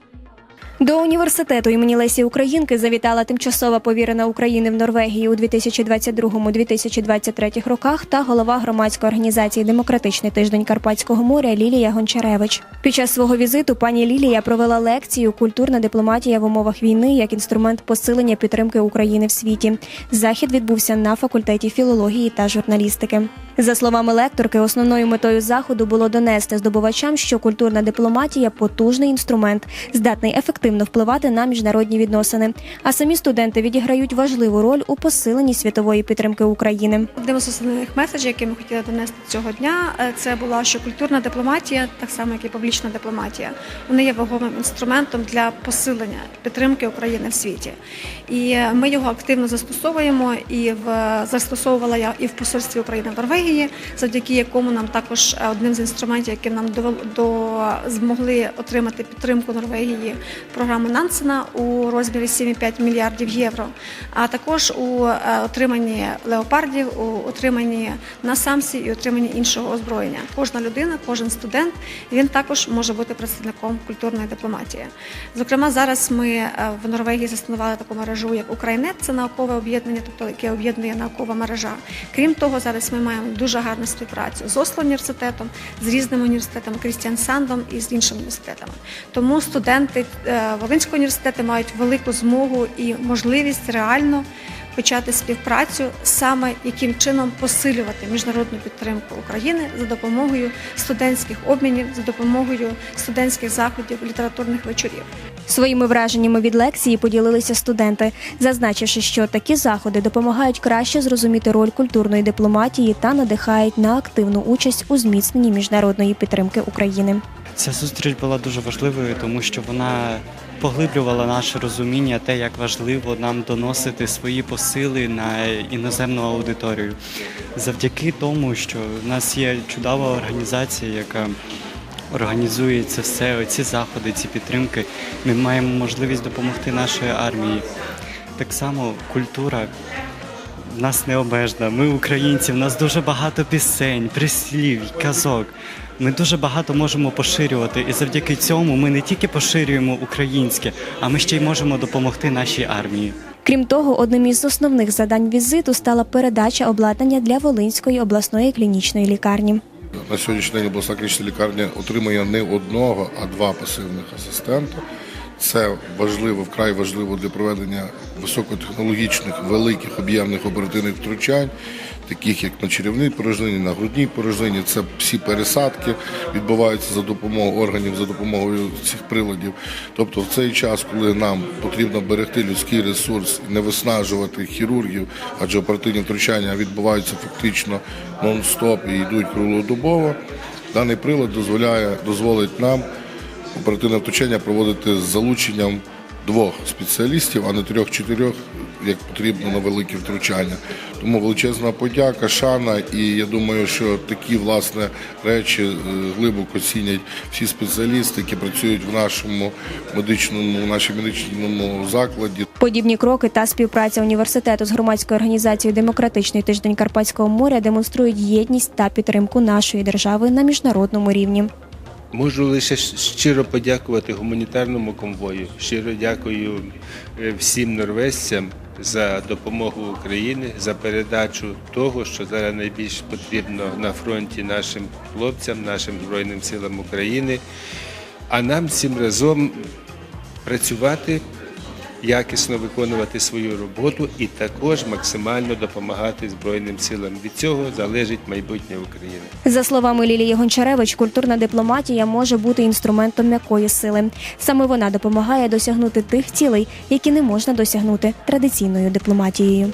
Thank you. До університету імені Лесі Українки завітала тимчасова повірена України в Норвегії у 2022-2023 роках та голова громадської організації Демократичний тиждень Карпатського моря Лілія Гончаревич. Під час свого візиту пані Лілія провела лекцію Культурна дипломатія в умовах війни як інструмент посилення підтримки України в світі. Захід відбувся на факультеті філології та журналістики. За словами лекторки, основною метою заходу було донести здобувачам, що культурна дипломатія потужний інструмент, здатний ефективно впливати на міжнародні відносини. А самі студенти відіграють важливу роль у посиленні світової підтримки України. Одним з основних меседжів, які ми хотіли донести цього дня, е, це була, що культурна дипломатія, так само як і публічна дипломатія, вони є вагомим інструментом для посилення підтримки України в світі. І е, ми його активно застосовуємо і в застосовувала я і в посольстві України в Норвегії, завдяки якому нам також е, одним з інструментів, які нам довел- до змогли отримати підтримку Норвегії, програми Нансена у розмірі 7,5 мільярдів євро, а також у е, отриманні леопардів, у отриманні насамсі і отриманні іншого озброєння. Кожна людина, кожен студент він також може бути представником культурної дипломатії. Зокрема, зараз ми е, в Норвегії заснували таку мережу, як Українет, це наукове об'єднання, тобто яке об'єднує наукова мережа. Крім того, зараз ми маємо дуже гарну співпрацю з Осло університетом, з різними університетами, Крістіан Сандом і з іншими університетами. Тому студенти е, Волинського університету мають велику змогу і можливість реально почати співпрацю саме яким чином посилювати міжнародну підтримку України за допомогою студентських обмінів, за допомогою студентських заходів, літературних вечорів. Своїми враженнями від лекції поділилися студенти, зазначивши, що такі заходи допомагають краще зрозуміти роль культурної дипломатії та надихають на активну участь у зміцненні міжнародної підтримки України. Ця зустріч була дуже важливою, тому що вона поглиблювала наше розуміння, те, як важливо нам доносити свої посили на іноземну аудиторію. Завдяки тому, що в нас є чудова організація, яка організує це все, оці заходи, ці підтримки, ми маємо можливість допомогти нашій армії. Так само культура в нас не обмежена. Ми українці, в нас дуже багато пісень, прислів, казок. Ми дуже багато можемо поширювати, і завдяки цьому ми не тільки поширюємо українське, а ми ще й можемо допомогти нашій армії. Крім того, одним із основних завдань візиту стала передача обладнання для Волинської обласної клінічної лікарні. На сьогоднішній день обласна клінічна лікарня отримує не одного, а два пасивних асистента. Це важливо, вкрай важливо для проведення високотехнологічних, великих об'ємних оперативних втручань, таких як на черевній порожнині, на грудній порожнині. Це всі пересадки відбуваються за допомогою органів, за допомогою цих приладів. Тобто, в цей час, коли нам потрібно берегти людський ресурс, не виснажувати хірургів, адже оперативні втручання відбуваються фактично нон-стоп і йдуть круглодобово. Даний прилад дозволяє дозволить нам оперативне втручання проводити з залученням двох спеціалістів, а не трьох-чотирьох, як потрібно на великі втручання. Тому величезна подяка, шана, і я думаю, що такі власне речі е, глибоко цінять всі спеціалісти, які працюють в нашому медичному, в нашому медичному закладі. Подібні кроки та співпраця університету з громадською організацією Демократичний тиждень Карпатського моря демонструють єдність та підтримку нашої держави на міжнародному рівні. Можу лише щиро подякувати гуманітарному конвою. Щиро дякую е, всім норвезцям за допомогу Україні, за передачу того, що зараз найбільш потрібно на фронті нашим хлопцям, нашим Збройним силам України. А нам всім разом працювати, якісно виконувати свою роботу і також максимально допомагати Збройним силам. Від цього залежить майбутнє України. За словами Лілії Гончаревич, культурна дипломатія може бути інструментом м'якої сили. Саме вона допомагає досягнути тих цілей, які не можна досягнути традиційною дипломатією.